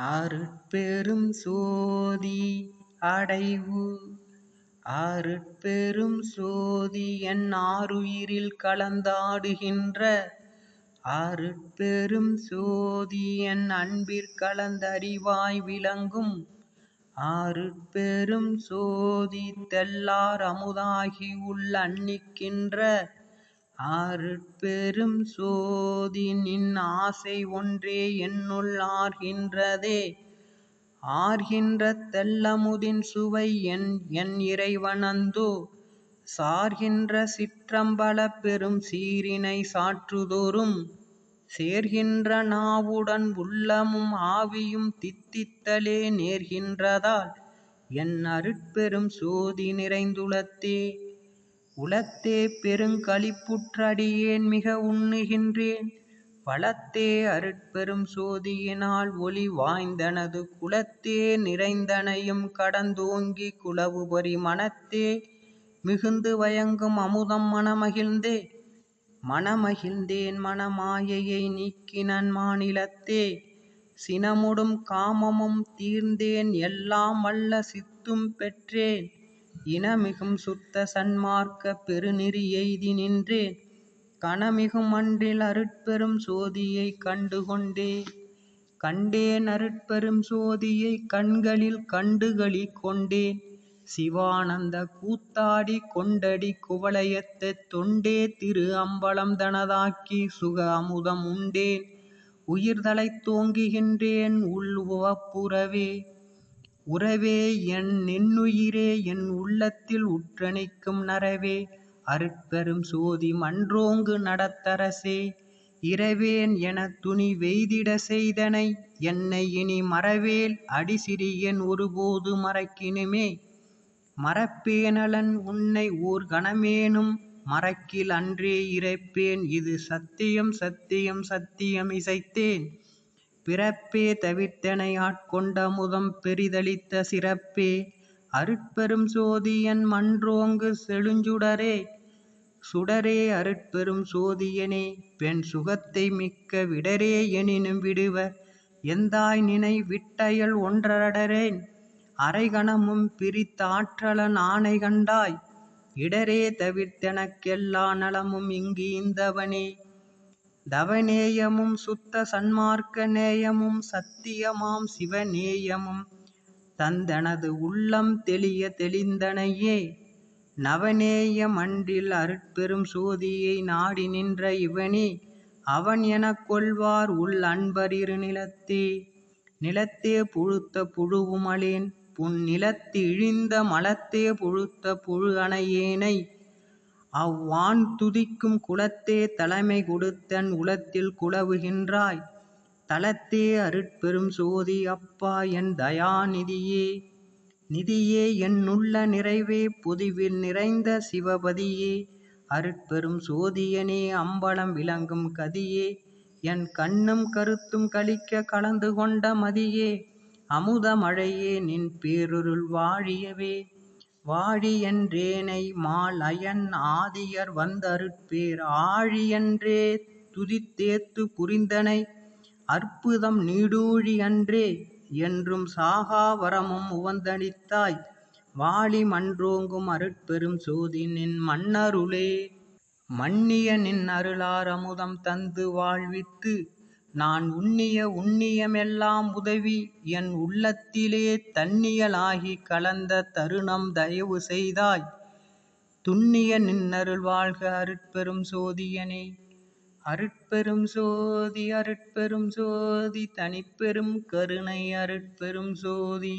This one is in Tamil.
ஆருட்பெரும் சோதி அடைவு. ஆருட்பெரும் சோதி என் ஆருயிரில் கலந்தாடுகின்ற. ஆருட்பெரும் சோதி என் அன்பிற் கலந்தறிவாய் விளங்கும். ஆருட்பெரும் சோதி தெள்ளார் அமுதாகி உள் அன்னிக்கின்ற அருட்பெரும் சோதி நின் ஆசை ஒன்றே என்னுள் ஆர்கின்றதே. ஆர்கின்ற தெள்ளமுதின் சுவை என் என் இறைவனந்தோ. சார்கின்ற சிற்றம்பல பெரும் சீரினை சாற்றுதோறும். சேர்கின்ற நாவுடன் உள்ளமும் ஆவியும் தித்தித்தலே நேர்கின்றதால் என் அருட்பெரும் சோதி நிறைந்துளத்தே. உளத்தே பெருங்களிப்புற்றடியேன் மிக உண்ணுகின்றேன். வளத்தே அருட்பெரும் சோதியினால் ஒளி வாய்ந்தனது குலத்தே நிறைந்தனையும் கடந்தோங்கி குலவுபரி மனத்தே மிகுந்து வயங்கும் அமுதம் மனமகிழ்ந்தே. மனமகிழ்ந்தேன் மனமாயையை நீக்கினன் மாநிலத்தே சினமுடும் காமமும் தீர்ந்தேன் எல்லாம் வல்ல சித்தும் பெற்றேன். இனமிகும் சுத்த சன்மார்க்க பெருநெறி எய்தி நின்றேன். கனமிகும் அன்றில் அருட்பெரும் சோதியைக் கண்டுகொண்டே. கண்டேன் அருட்பெரும் சோதியைக் கண்களில் கண்டுகளி கொண்டேன். சிவானந்த கூத்தாடி கொண்டடி குவலயத்தைத் தொண்டே திரு அம்பலம் தனதாக்கி சுக அமுதம் உண்டேன். உயிர் தழைத்தோங்குகின்றேன் உள் உவப்புறவே. உறவே என் நின்னுயிரே என் உள்ளத்தில் உற்றணிக்கும் நறவே அருட்பெரும் சோதி மன்றோங்கு நடத்தரசே இரவேன் என துணி வெய்திட செய்தனை என்னை இனி மறவேல் அடிசிறியேன் ஒருபோது மறக்கினுமே மறப்பேனலன் உன்னை ஓர் கணமேனும் மறக்கில் அன்றே இறைப்பேன் இது சத்தியம் சத்தியம் சத்தியம் இசைத்தேன். பிறப்பே தவிர்த்தெனை ஆட்கொண்ட அமுதம் பெரிதளித்த சிறப்பே. அருட்பெரும் சோதியன் மன்றோங்கு செழுஞ்சுடரே. சுடரே அருட்பெரும் சோதியனே பெண் சுகத்தை மிக்க விடரே எனினும் விடுவர் எந்தாய் நினை விட்டயல் ஒன்றரடரேன். அரைகணமும் பிரித்த ஆற்றலன் ஆணை கண்டாய். இடரே தவிர்த்தெனக்கெல்லா நலமும் இங்கு இந்தவனே. தவநேயமும் சுத்த சன்மார்க்க நேயமும் சத்தியமாம் சிவநேயமும். தந்தனது உள்ளம் தெளிய தெளிந்தனையே நவநேயம் அன்றில் அருட்பெரும் சோதியை நாடி நின்ற இவனே அவன் எனக் கொள்வார் உள் அன்பரிரு நிலத்தே நிலத்தே புழுத்த புழுவுமலேன் புன் நிலத்து இழிந்த மலத்தே புழுத்த புழு அணையேனை அவ்வான் துதிக்கும் குலத்தே தலைமை கொடுத்தன் உலத்தில் குலவுகின்றாய். தலத்தே அருட்பெரும் சோதி அப்பா என் தயாநிதியே. நிதியே என்னுள்ள நிறைவே பொதிவில் நிறைந்த சிவபதியே. அருட்பெரும் சோதியனே அம்பலம் விளங்கும் கதியே. என் கண்ணும் கருத்தும் கழிக்க கலந்து கொண்ட மதியே. அமுத மழையே நின் பேருருள் வாழியவே. வாழி என்றேனை மால் அயன் ஆதியர் வந்தருட்பேர் ஆழியன்றே துதித்தேத்து புரிந்தனை அற்புதம் நீடூழி அன்றே என்றும் சாகா வரமும் உவந்தளித்தாய். வாழி மன்றோங்கும் அருட்பெரும் சோதி நின் மன்னருளே. மன்னிய நின் அருளார் அமுதம் தந்து வாழ்வித்து நான் உண்ணிய உண்ணியமெல்லாம் உதவி என் உள்ளத்திலே தன்னியலாகி கலந்த தருணம் தயவு செய்தாய். துண்ணிய நின்னருள் வாழ்க அருட்பெரும் சோதியனே. அருட்பெரும் சோதி அருட்பெரும் சோதி தனிப்பெரும் கருணை அருட்பெரும் சோதி.